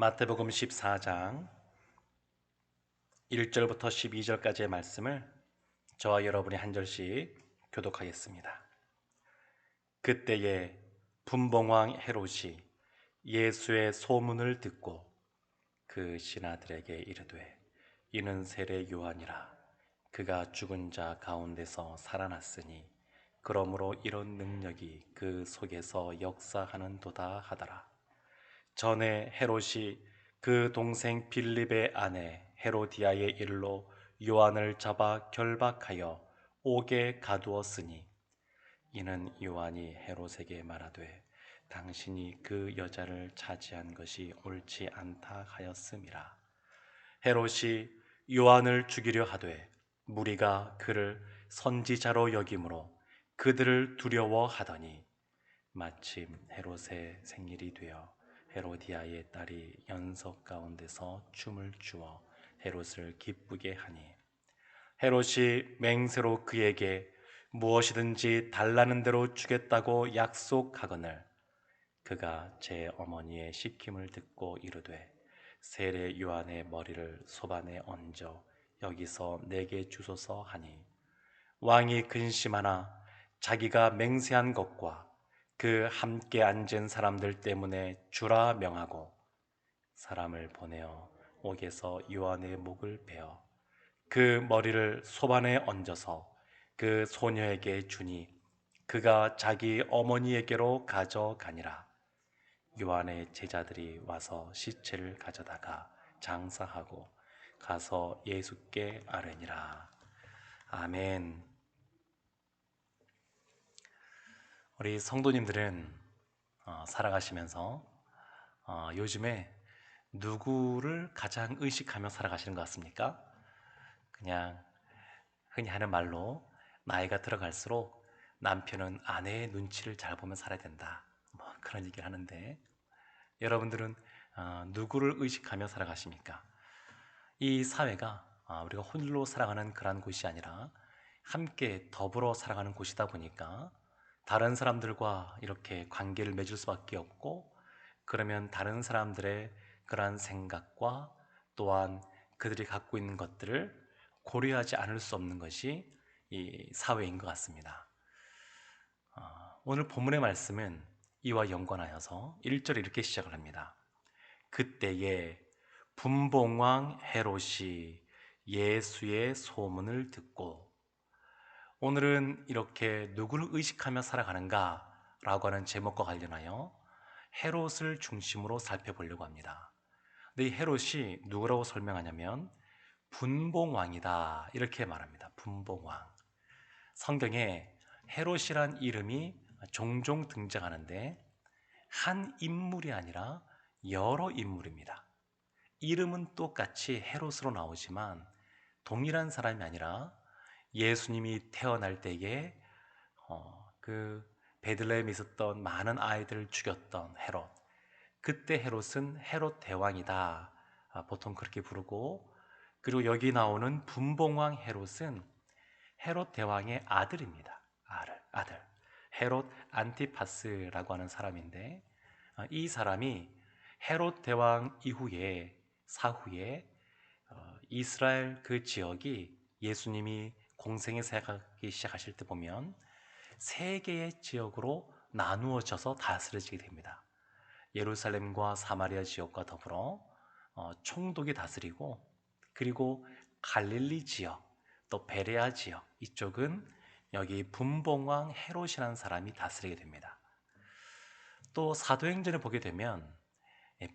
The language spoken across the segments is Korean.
마태복음 14장 1절부터 12절까지의 말씀을 저와 여러분이 한 절씩 교독하겠습니다. 그때에 분봉왕 헤롯이 예수의 소문을 듣고 그 신하들에게 이르되 이는 세례 요한이라 그가 죽은 자 가운데서 살아났으니 그러므로 이런 능력이 그 속에서 역사하는도다 하더라. 전에 헤롯이 그 동생 빌립의 아내 헤로디아의 일로 요한을 잡아 결박하여 옥에 가두었으니 이는 요한이 헤롯에게 말하되 당신이 그 여자를 차지한 것이 옳지 않다 하였음이라. 헤롯이 요한을 죽이려 하되 무리가 그를 선지자로 여김으로 그들을 두려워하더니 마침 헤롯의 생일이 되어 헤로디아의 딸이 연석 가운데서 춤을 추어 헤롯을 기쁘게 하니 헤롯이 맹세로 그에게 무엇이든지 달라는 대로 주겠다고 약속하거늘 그가 제 어머니의 시킴을 듣고 이르되 세례 요한의 머리를 소반에 얹어 여기서 내게 주소서 하니 왕이 근심하나 자기가 맹세한 것과 그 함께 앉은 사람들 때문에 주라 명하고 사람을 보내어 옥에서 요한의 목을 베어 그 머리를 소반에 얹어서 그 소녀에게 주니 그가 자기 어머니에게로 가져가니라 요한의 제자들이 와서 시체를 가져다가 장사하고 가서 예수께 아뢰니라 아멘. 우리 성도님들은 어, 살아가시면서 어, 요즘에 누구를 가장 의식하며 살아가시는 것 같습니까? 그냥 흔히 하는 말로 나이가 들어갈수록 남편은 아내의 눈치를 잘 보면 살아야 된다. 뭐 그런 얘기를 하는데 여러분들은 어, 누구를 의식하며 살아가십니까? 이 사회가 어, 우리가 홀로 살아가는 그러한 곳이 아니라 함께 더불어 살아가는 곳이다 보니까 다른 사람들과 이렇게 관계를 맺을 수밖에 없고 그러면 다른 사람들의 그러한 생각과 또한 그들이 갖고 있는 것들을 고려하지 않을 수 없는 것이 이 사회인 것 같습니다. 어, 오늘 본문의 말씀은 이와 연관하여서 1절 이렇게 시작을 합니다. 그때에 분봉왕 헤롯이 예수의 소문을 듣고 오늘은 이렇게 누구를 의식하며 살아가는가 라고 하는 제목과 관련하여 헤롯을 중심으로 살펴보려고 합니다. 근데 이 헤롯이 누구라고 설명하냐면 분봉왕이다 이렇게 말합니다. 분봉왕. 성경에 헤롯이란 이름이 종종 등장하는데 한 인물이 아니라 여러 인물입니다. 이름은 똑같이 헤롯으로 나오지만 동일한 사람이 아니라 예수님이 태어날 때에 어, 그 베들레헴에 있었던 많은 아이들을 죽였던 헤롯. 그때 헤롯은 헤롯 대왕이다. 아, 보통 그렇게 부르고 그리고 여기 나오는 분봉왕 헤롯은 헤롯 대왕의 아들입니다. 아들, 아들. 헤롯 안티파스라고 하는 사람인데 아, 이 사람이 헤롯 대왕 이후에 사후에 어, 이스라엘 그 지역이 예수님이 공생에 생각하기 시작하실 때 보면 세 개의 지역으로 나누어져서 다스려지게 됩니다. 예루살렘과 사마리아 지역과 더불어 어, 총독이 다스리고 그리고 갈릴리 지역 또 베레아 지역 이쪽은 여기 분봉왕 헤롯이라는 사람이 다스리게 됩니다. 또 사도행전을 보게 되면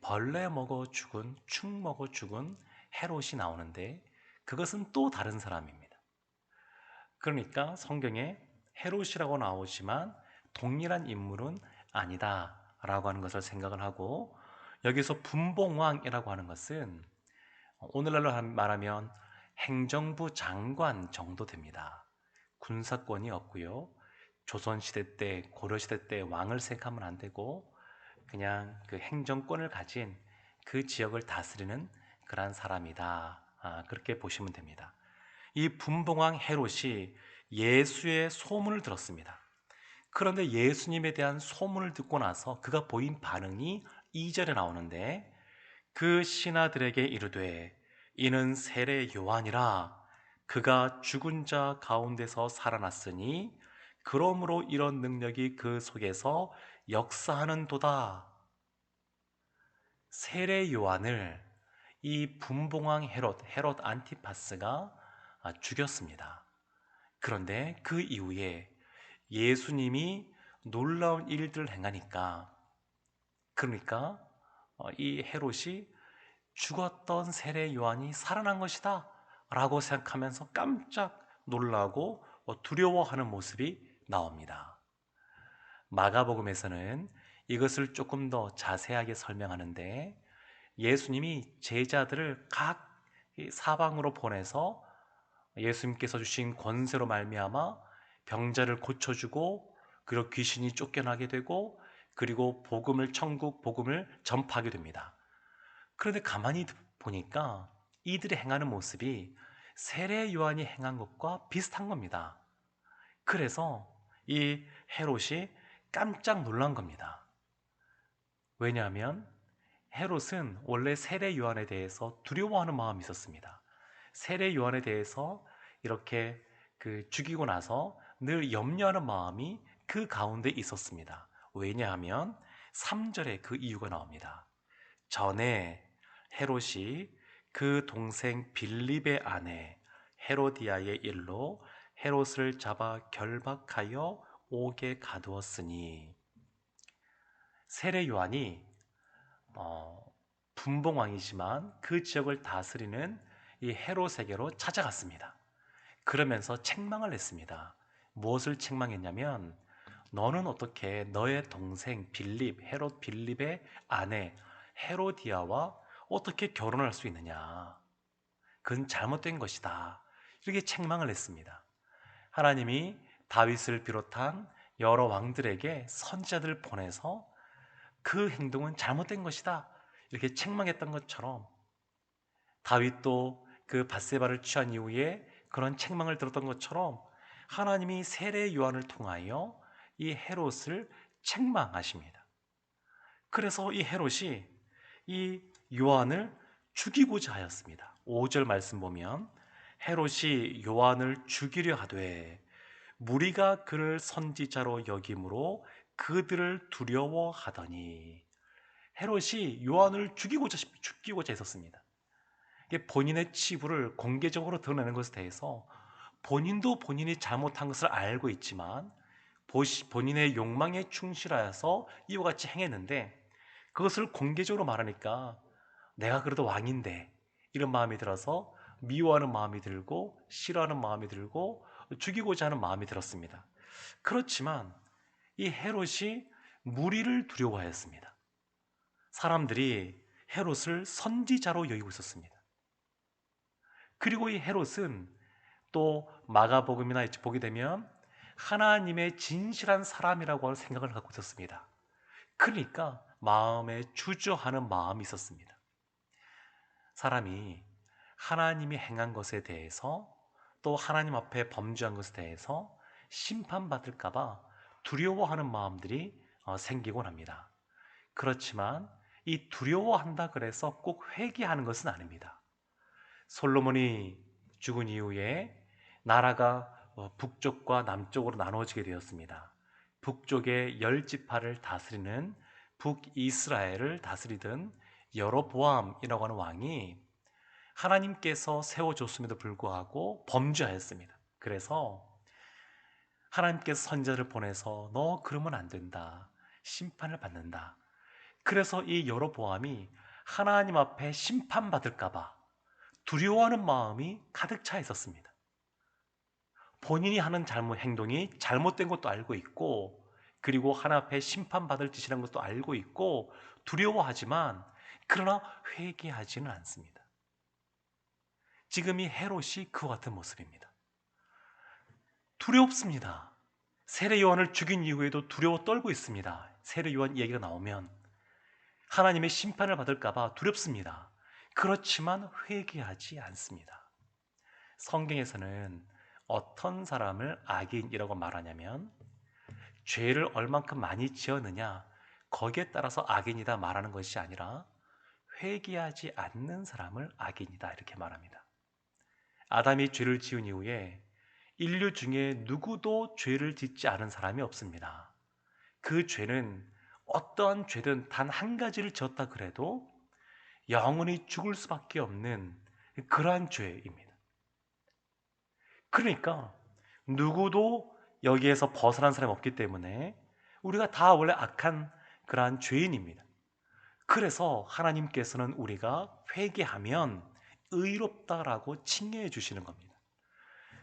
벌레 먹어 죽은 축 먹어 죽은 헤롯이 나오는데 그것은 또 다른 사람입니다. 그러니까 성경에 헤롯이라고 나오지만 동일한 인물은 아니다 라고 하는 것을 생각을 하고 여기서 분봉왕이라고 하는 것은 오늘날로 말하면 행정부 장관 정도 됩니다. 군사권이 없고요. 조선시대 때, 고려시대 때 왕을 생각하면 안 되고 그냥 그 행정권을 가진 그 지역을 다스리는 그러한 사람이다. 아, 그렇게 보시면 됩니다. 이 분봉왕 헤롯이 예수의 소문을 들었습니다. 그런데 예수님에 대한 소문을 듣고 나서 그가 보인 반응이 2절에 나오는데 그 신하들에게 이르되 이는 세례 요한이라 그가 죽은 자 가운데서 살아났으니 그러므로 이런 능력이 그 속에서 역사하는도다. 세례 요한을 이 분봉왕 헤롯, 헤롯 안티파스가 아, 죽였습니다. 그런데 그 이후에 예수님이 놀라운 일들을 행하니까 그러니까 어, 이 헤롯이 죽었던 세례 요한이 살아난 것이다 라고 생각하면서 깜짝 놀라고 어, 두려워하는 모습이 나옵니다. 마가복음에서는 이것을 조금 더 자세하게 설명하는데 예수님이 제자들을 각 사방으로 보내서 예수님께서 주신 권세로 말미암아 병자를 고쳐주고 그리고 귀신이 쫓겨나게 되고 그리고 복음을 천국 복음을 전파하게 됩니다. 그런데 가만히 보니까 이들이 행하는 모습이 세례 요한이 행한 것과 비슷한 겁니다. 그래서 이 헤롯이 깜짝 놀란 겁니다. 왜냐하면 헤롯은 원래 세례 요한에 대해서 두려워하는 마음이 있었습니다. 세례 요한에 대해서 이렇게 그 죽이고 나서 늘 염려하는 마음이 그 가운데 있었습니다. 왜냐하면 3절에 그 이유가 나옵니다. 전에 헤롯이 그 동생 빌립의 아내 헤로디아의 일로 헤롯을 잡아 결박하여 옥에 가두었으니 세례 요한이 어, 분봉왕이지만 그 지역을 다스리는 이 헤롯에게로 찾아갔습니다. 그러면서 책망을 했습니다. 무엇을 책망했냐면 너는 어떻게 너의 동생 빌립, 헤롯 빌립의 아내 헤로디아와 어떻게 결혼할 수 있느냐? 그건 잘못된 것이다. 이렇게 책망을 했습니다. 하나님이 다윗을 비롯한 여러 왕들에게 선지자들을 보내서 그 행동은 잘못된 것이다. 이렇게 책망했던 것처럼 다윗도 그 바세바를 취한 이후에 그런 책망을 들었던 것처럼 하나님이 세례 요한을 통하여 이 헤롯을 책망하십니다. 그래서 이 헤롯이 이 요한을 죽이고자 하였습니다. 5절 말씀 보면 헤롯이 요한을 죽이려 하되 무리가 그를 선지자로 여김으로 그들을 두려워하더니 헤롯이 요한을 죽이고자 죽이고자 했었습니다. 본인의 치부를 공개적으로 드러내는 것에 대해서 본인도 본인이 잘못한 것을 알고 있지만 본인의 욕망에 충실하여서 이와 같이 행했는데 그것을 공개적으로 말하니까 내가 그래도 왕인데 이런 마음이 들어서 미워하는 마음이 들고 싫어하는 마음이 들고 죽이고자 하는 마음이 들었습니다. 그렇지만 이 헤롯이 무리를 두려워하였습니다. 사람들이 헤롯을 선지자로 여기고 있었습니다. 그리고 이 헤롯은 또 마가복음이나 보게 되면 하나님의 진실한 사람이라고 생각을 갖고 있었습니다. 그러니까 마음에 주저하는 마음이 있었습니다. 사람이 하나님이 행한 것에 대해서 또 하나님 앞에 범죄한 것에 대해서 심판받을까봐 두려워하는 마음들이 어, 생기곤 합니다. 그렇지만 이 두려워한다 그래서 꼭 회개하는 것은 아닙니다. 솔로몬이 죽은 이후에 나라가 어, 북쪽과 남쪽으로 나눠지게 되었습니다. 북쪽의 열 지파를 다스리는 북이스라엘을 다스리던 여로보암이라고 하는 왕이 하나님께서 세워줬음에도 불구하고 범죄하였습니다. 그래서 하나님께서 선자를 보내서 너 그러면 안 된다. 심판을 받는다. 그래서 이 여로보암이 하나님 앞에 심판받을까봐 두려워하는 마음이 가득 차 있었습니다. 본인이 하는 잘못 행동이 잘못된 것도 알고 있고 그리고 하나 앞에 심판받을 짓이라는 것도 알고 있고 두려워하지만 그러나 회개하지는 않습니다. 지금 이 헤롯이 그와 같은 모습입니다. 두렵습니다. 세례 요한을 죽인 이후에도 두려워 떨고 있습니다. 세례 요한 이야기가 나오면 하나님의 심판을 받을까 봐 두렵습니다. 그렇지만 회개하지 않습니다. 성경에서는 어떤 사람을 악인이라고 말하냐면 죄를 얼만큼 많이 지었느냐 거기에 따라서 악인이다 말하는 것이 아니라 회개하지 않는 사람을 악인이다 이렇게 말합니다. 아담이 죄를 지은 이후에 인류 중에 누구도 죄를 짓지 않은 사람이 없습니다. 그 죄는 어떠한 죄든 단 한 가지를 지었다 그래도 영원히 죽을 수밖에 없는 그러한 죄입니다. 그러니까 누구도 여기에서 벗어난 사람이 없기 때문에 우리가 다 원래 악한 그러한 죄인입니다. 그래서 하나님께서는 우리가 회개하면 의롭다라고 칭해 주시는 겁니다.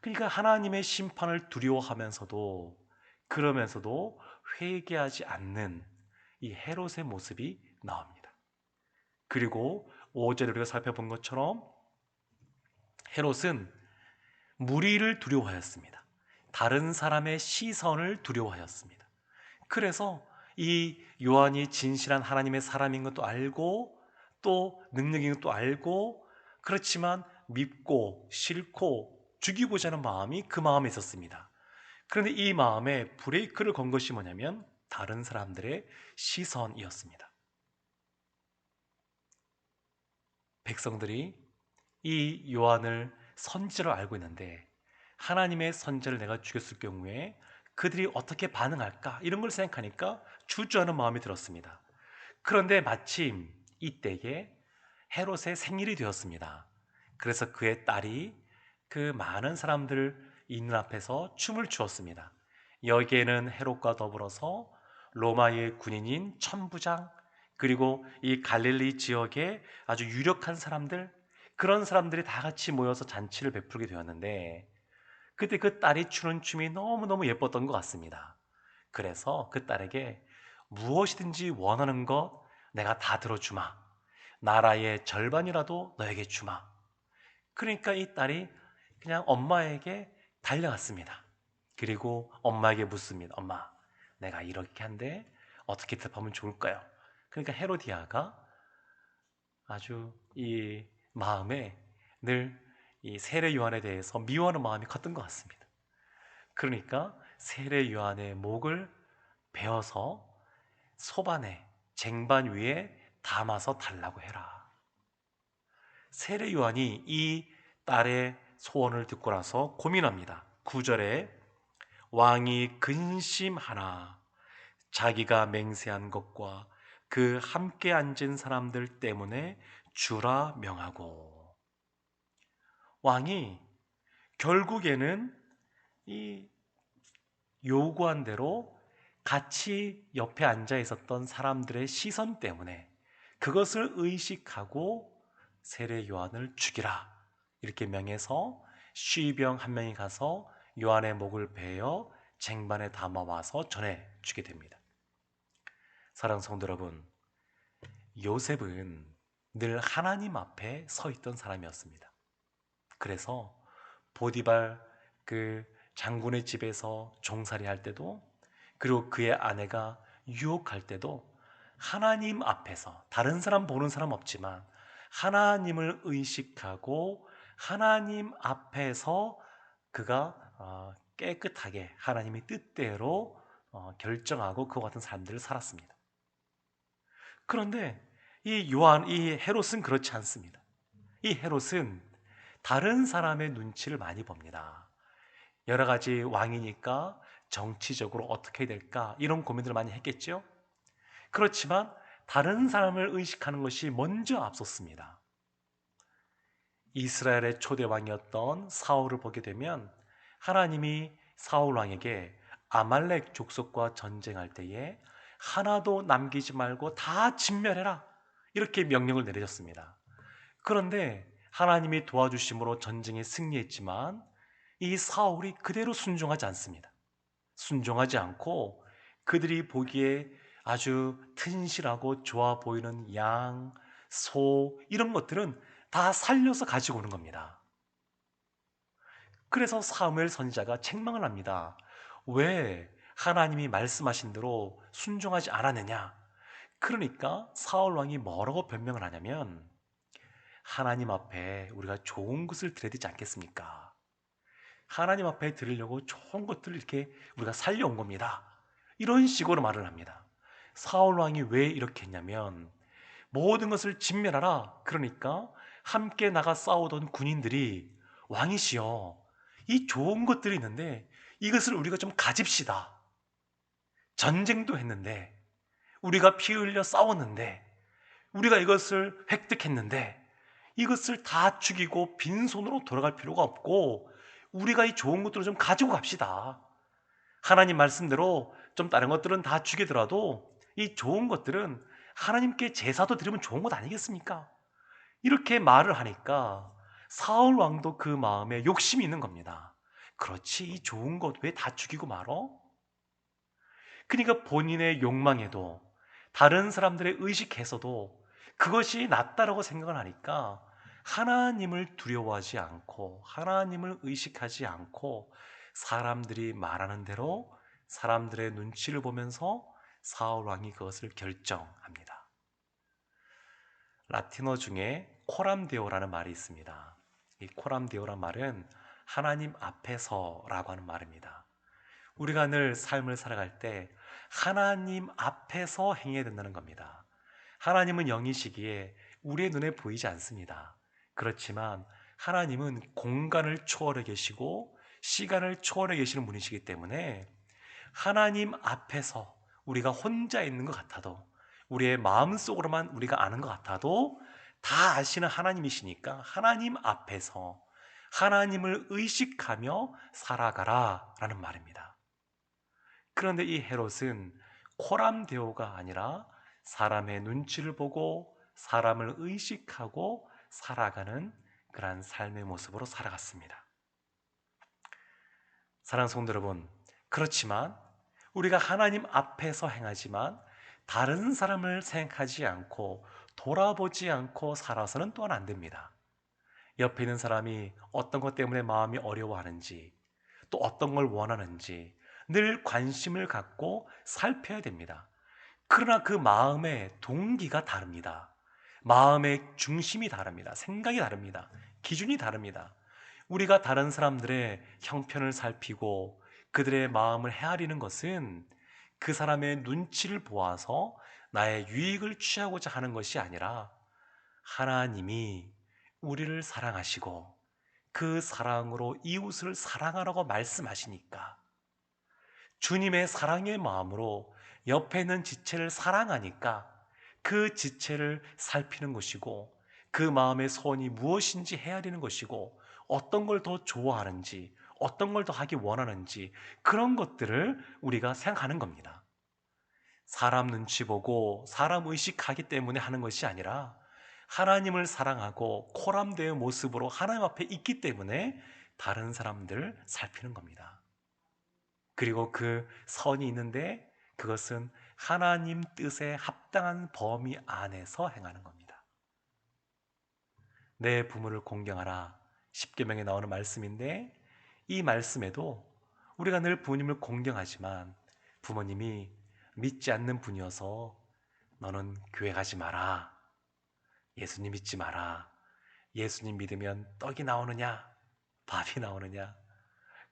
그러니까 하나님의 심판을 두려워하면서도 그러면서도 회개하지 않는 이 헤롯의 모습이 나옵니다. 그리고 5절에 우리가 살펴본 것처럼 헤롯은 무리를 두려워하였습니다. 다른 사람의 시선을 두려워하였습니다. 그래서 이 요한이 진실한 하나님의 사람인 것도 알고 또 능력인 것도 알고 그렇지만 믿고 싫고 죽이고자 하는 마음이 그 마음에 있었습니다. 그런데 이 마음에 브레이크를 건 것이 뭐냐면 다른 사람들의 시선이었습니다. 백성들이 이 요한을 선지로 알고 있는데 하나님의 선지를 내가 죽였을 경우에 그들이 어떻게 반응할까 이런 걸 생각하니까 주저하는 마음이 들었습니다. 그런데 마침 이때에 헤롯의 생일이 되었습니다. 그래서 그의 딸이 그 많은 사람들 있는 앞에서 춤을 추었습니다. 여기에는 헤롯과 더불어서 로마의 군인인 천부장 그리고 이 갈릴리 지역의 아주 유력한 사람들 그런 사람들이 다 같이 모여서 잔치를 베풀게 되었는데 그때 그 딸이 추는 춤이 너무너무 예뻤던 것 같습니다. 그래서 그 딸에게 무엇이든지 원하는 것 내가 다 들어주마. 나라의 절반이라도 너에게 주마. 그러니까 이 딸이 그냥 엄마에게 달려갔습니다. 그리고 엄마에게 묻습니다. 엄마, 내가 이렇게 한데 어떻게 대답하면 좋을까요? 그러니까 헤로디아가 아주 이 마음에 늘 이 세례 요한에 대해서 미워하는 마음이 컸던 것 같습니다. 그러니까 세례 요한의 목을 베어서 소반에 쟁반 위에 담아서 달라고 해라. 세례 요한이 이 딸의 소원을 듣고 나서 고민합니다. 9절에 왕이 근심하나 자기가 맹세한 것과 그 함께 앉은 사람들 때문에 주라 명하고 왕이 결국에는 이 요구한 대로 같이 옆에 앉아 있었던 사람들의 시선 때문에 그것을 의식하고 세례 요한을 죽이라 이렇게 명해서 쉬병 한 명이 가서 요한의 목을 베어 쟁반에 담아와서 전해 주게 됩니다. 사랑 성도 여러분, 요셉은 늘 하나님 앞에 서 있던 사람이었습니다. 그래서 보디발 그 장군의 집에서 종살이 할 때도 그리고 그의 아내가 유혹할 때도 하나님 앞에서 다른 사람 보는 사람 없지만 하나님을 의식하고 하나님 앞에서 그가 어, 깨끗하게 하나님의 뜻대로 어, 결정하고 그와 같은 삶들을 살았습니다. 그런데 이 요한, 이 헤롯은 그렇지 않습니다. 이 헤롯은 다른 사람의 눈치를 많이 봅니다. 여러 가지 왕이니까 정치적으로 어떻게 될까 이런 고민들을 많이 했겠죠. 그렇지만 다른 사람을 의식하는 것이 먼저 앞섰습니다. 이스라엘의 초대 왕이었던 사울을 보게 되면 하나님이 사울 왕에게 아말렉 족속과 전쟁할 때에 하나도 남기지 말고 다 진멸해라. 이렇게 명령을 내리셨습니다. 그런데 하나님이 도와주심으로 전쟁에 승리했지만 이 사울이 그대로 순종하지 않습니다. 순종하지 않고 그들이 보기에 아주 튼실하고 좋아 보이는 양, 소 이런 것들은 다 살려서 가지고 오는 겁니다. 그래서 사무엘 선지자가 책망을 합니다. 왜 하나님이 말씀하신 대로 순종하지 않았느냐? 그러니까 사울 왕이 뭐라고 변명을 하냐면 하나님 앞에 우리가 좋은 것을 드려야 되지 않겠습니까? 하나님 앞에 드리려고 좋은 것들을 이렇게 우리가 살려온 겁니다. 이런 식으로 말을 합니다. 사울 왕이 왜 이렇게 했냐면 모든 것을 진멸하라. 그러니까 함께 나가 싸우던 군인들이 왕이시여, 이 좋은 것들이 있는데 이것을 우리가 좀 가집시다. 전쟁도 했는데 우리가 피 흘려 싸웠는데 우리가 이것을 획득했는데 이것을 다 죽이고 빈손으로 돌아갈 필요가 없고 우리가 이 좋은 것들을 좀 가지고 갑시다. 하나님 말씀대로 좀 다른 것들은 다 죽이더라도 이 좋은 것들은 하나님께 제사도 드리면 좋은 것 아니겠습니까? 이렇게 말을 하니까 사울 왕도 그 마음에 욕심이 있는 겁니다. 그렇지, 이 좋은 것 왜 다 죽이고 말어? 그러니까 본인의 욕망에도 다른 사람들의 의식해서도 그것이 낫다라고 생각을 하니까 하나님을 두려워하지 않고 하나님을 의식하지 않고 사람들이 말하는 대로 사람들의 눈치를 보면서 사울 왕이 그것을 결정합니다. 라틴어 중에 코람데오라는 말이 있습니다. 이 코람데오란 말은 하나님 앞에서라고 하는 말입니다. 우리가 늘 삶을 살아갈 때 하나님 앞에서 행해야 된다는 겁니다. 하나님은 영이시기에 우리의 눈에 보이지 않습니다. 그렇지만 하나님은 공간을 초월해 계시고 시간을 초월해 계시는 분이시기 때문에 하나님 앞에서 우리가 혼자 있는 것 같아도 우리의 마음속으로만 우리가 아는 것 같아도 다 아시는 하나님이시니까 하나님 앞에서 하나님을 의식하며 살아가라 라는 말입니다. 그런데 이 헤롯은 코람데오가 아니라 사람의 눈치를 보고 사람을 의식하고 살아가는 그러한 삶의 모습으로 살아갔습니다. 사랑하는 성도 여러분, 그렇지만 우리가 하나님 앞에서 행하지만 다른 사람을 생각하지 않고 돌아보지 않고 살아서는 또한 안 됩니다. 옆에 있는 사람이 어떤 것 때문에 마음이 어려워하는지 또 어떤 걸 원하는지 늘 관심을 갖고 살펴야 됩니다. 그러나 그 마음의 동기가 다릅니다. 마음의 중심이 다릅니다. 생각이 다릅니다. 기준이 다릅니다. 우리가 다른 사람들의 형편을 살피고 그들의 마음을 헤아리는 것은 그 사람의 눈치를 보아서 나의 유익을 취하고자 하는 것이 아니라 하나님이 우리를 사랑하시고 그 사랑으로 이웃을 사랑하라고 말씀하시니까 주님의 사랑의 마음으로 옆에 있는 지체를 사랑하니까 그 지체를 살피는 것이고 그 마음의 소원이 무엇인지 헤아리는 것이고 어떤 걸 더 좋아하는지 어떤 걸 더 하기 원하는지 그런 것들을 우리가 생각하는 겁니다. 사람 눈치 보고 사람 의식하기 때문에 하는 것이 아니라 하나님을 사랑하고 코람대의 모습으로 하나님 앞에 있기 때문에 다른 사람들 살피는 겁니다. 그리고 그 선이 있는데 그것은 하나님 뜻에 합당한 범위 안에서 행하는 겁니다. 내 부모를 공경하라. 10계명에 나오는 말씀인데 이 말씀에도 우리가 늘 부모님을 공경하지만 부모님이 믿지 않는 분이어서 너는 교회 가지 마라. 예수님 믿지 마라. 예수님 믿으면 떡이 나오느냐? 밥이 나오느냐?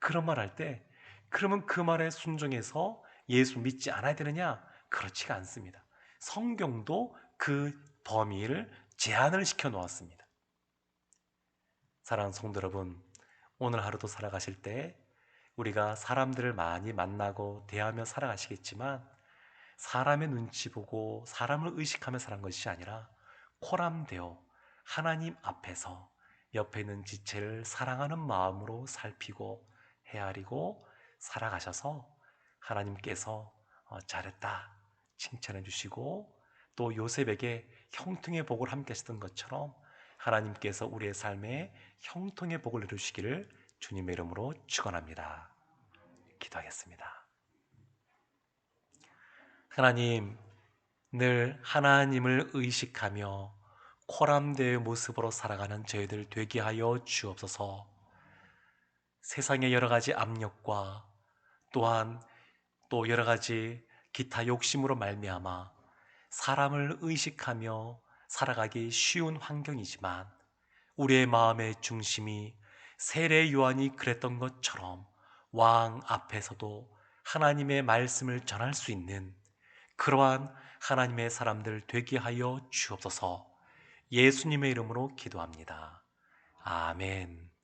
그런 말 할 때, 그러면 그 말에 순종해서 예수 믿지 않아야 되느냐? 그렇지가 않습니다. 성경도 그 범위를 제한을 시켜 놓았습니다. 사랑하는 성도 여러분, 오늘 하루도 살아가실 때 우리가 사람들을 많이 만나고 대하며 살아가시겠지만 사람의 눈치 보고 사람을 의식하며 사는 것이 아니라 코람되어 하나님 앞에서 옆에 있는 지체를 사랑하는 마음으로 살피고 헤아리고 살아가셔서 하나님께서 어, 잘했다 칭찬해 주시고 또 요셉에게 형통의 복을 함께 하셨던 것처럼 하나님께서 우리의 삶에 형통의 복을 이루시기를 주님의 이름으로 축원합니다. 기도하겠습니다. 하나님 늘 하나님을 의식하며 코람대의 모습으로 살아가는 저희들 되게 하여 주옵소서. 세상의 여러 가지 압력과 또한 또 여러 가지 기타 욕심으로 말미암아 사람을 의식하며 살아가기 쉬운 환경이지만 우리의 마음의 중심이 세례 요한이 그랬던 것처럼 왕 앞에서도 하나님의 말씀을 전할 수 있는 그러한 하나님의 사람들 되게 하여 주옵소서 예수님의 이름으로 기도합니다. 아멘.